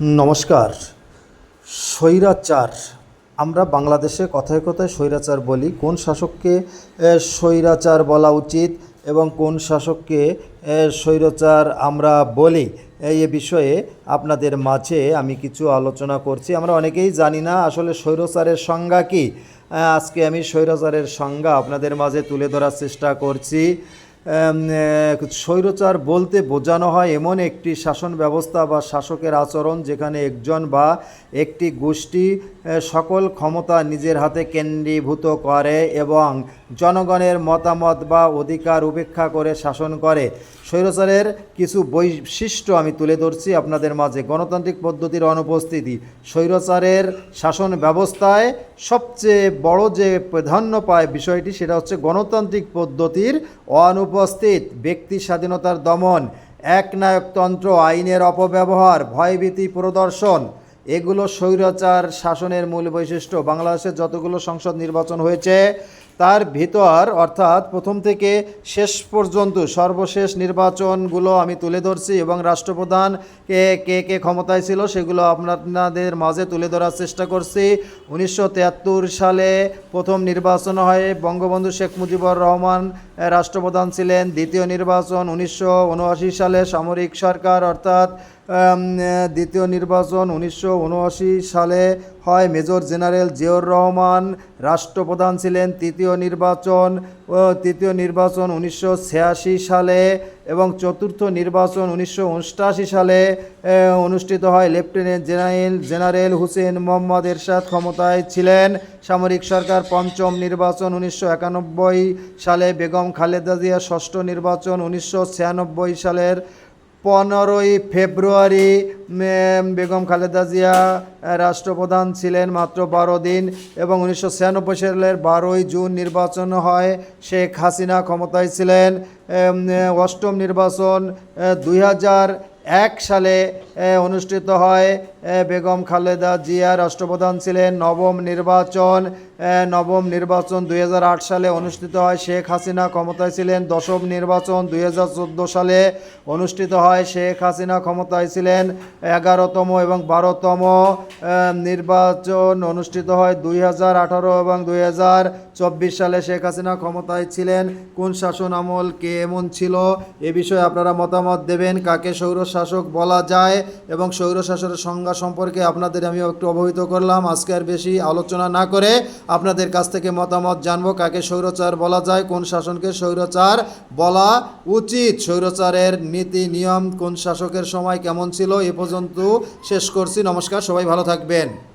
নমস্কার। স্বৈরাচার। আমরা বাংলাদেশে কথায় কথায় স্বৈরাচার বলি। কোন শাসককে স্বৈরাচার বলা উচিত এবং কোন শাসককে স্বৈরাচার আমরা বলি? এই বিষয়ে আপনাদের মাঝে আমি কিছু আলোচনা করছি। আমরা অনেকেই জানি না আসলে স্বৈরাচারের সংজ্ঞা কী। আজকে আমি স্বৈরাচারের সংজ্ঞা আপনাদের মাঝে তুলে ধরার চেষ্টা করছি। স্বৈরচার বলতে বোঝানো হয় এমন একটি শাসন ব্যবস্থা বা শাসকের আচরণ যেখানে একজন বা একটি গোষ্ঠী সকল ক্ষমতা নিজের হাতে কেন্দ্রীভূত করে এবং জনগণের মতামত বা অধিকার উপেক্ষা করে শাসন করে। স্বৈরাচারের কিছু বৈশিষ্ট্য আমি তুলে ধরছি আপনাদের মাঝে। গণতান্ত্রিক পদ্ধতির অনুপস্থিতি। স্বৈরাচারের শাসন ব্যবস্থায় সবচেয়ে বড় যে প্রাধান্য পায় বিষয়টি সেটা হচ্ছে গণতান্ত্রিক পদ্ধতির অনুপস্থিত ব্যক্তি স্বাধীনতার দমন, একনায়কতন্ত্র, আইনের অপব্যবহার, ভয়ভীতি প্রদর্শন এগুলো স্বৈরাচার শাসনের মূল বৈশিষ্ট্য। বাংলাদেশের যতগুলো সংসদ নির্বাচন হয়েছে, তার ভিতর, অর্থাৎ প্রথম থেকে শেষ পর্যন্ত সর্বশেষ নির্বাচনগুলো আমি তুলে ধরছি এবং রাষ্ট্রপ্রধান কে কে কে ক্ষমতায় ছিল সেগুলো আপনাদের মাঝে তুলে ধরার চেষ্টা করছি। উনিশশো সালে প্রথম নির্বাচন হয়, বঙ্গবন্ধু শেখ মুজিবুর রহমান রাষ্ট্রপ্রধান ছিলেন। দ্বিতীয় নির্বাচন উনিশশো উনআশি সালে সামরিক সরকার, অর্থাৎ দ্বিতীয় নির্বাচন উনিশশো উনআশি সালে হয়। মেজর জেনারেল জিয়র রহমান রাষ্ট্রপ্রধান ছিলেন। তৃতীয় নির্বাচন তৃতীয় নির্বাচন উনিশশো ছিয়াশি সালে এবং চতুর্থ নির্বাচন উনিশশো সালে অনুষ্ঠিত হয়। Lieutenant general general Hussain Muhammad Ershad ক্ষমতায় ছিলেন। সামরিক সরকার পঞ্চম নির্বাচন উনিশশো একানব্বই সালে। বেগম খালেদা জিয়া ষষ্ঠ নির্বাচন উনিশশো ছিয়ানব্বই সালের পনেরোই ফেব্রুয়ারি বেগম খালেদা জিয়া রাষ্ট্রপ্রধান ছিলেন মাত্র বারো দিন এবং উনিশশো ছিয়ানব্বই সালের বারোই জুন নির্বাচন হয়। শেখ হাসিনা ক্ষমতায় ছিলেন। অষ্টম নির্বাচন দুই এক সালে অনুষ্ঠিত হয়। বেগম খালেদা জিয়া রাষ্ট্রপ্রধান ছিলেন। নবম নির্বাচন নবম নির্বাচন দুই হাজার আট সালে অনুষ্ঠিত হয়। শেখ হাসিনা ক্ষমতায় ছিলেন। দশম নির্বাচন দুই হাজার চোদ্দ সালে অনুষ্ঠিত হয়। শেখ হাসিনা ক্ষমতায় ছিলেন। এগারোতম এবং বারোতম নির্বাচন অনুষ্ঠিত হয় দুই হাজার আঠারো এবং দুই সালে। শেখ হাসিনা ক্ষমতায় ছিলেন। কোন শাসন আমল কে এমন ছিল এ বিষয়ে আপনারা মতামত দেবেন। কাকে সৌর শাসক বলা যায় এবং সৌর শাসনের সংজ্ঞা সম্পর্কে আপনাদের আমি একটু অবহিত করলাম। আজকে আর বেশি আলোচনা না করে আপনাদের কাছ থেকে মতামত জানব, কাকে সৌরচার বলা যায়, কোন শাসনকে সৌরচার বলা উচিত সৌরচারের নীতি, নিয়ম, কোন শাসকের সময় কেমন ছিল, এ পর্যন্ত শেষ করছি। নমস্কার, সবাই ভালো থাকবেন।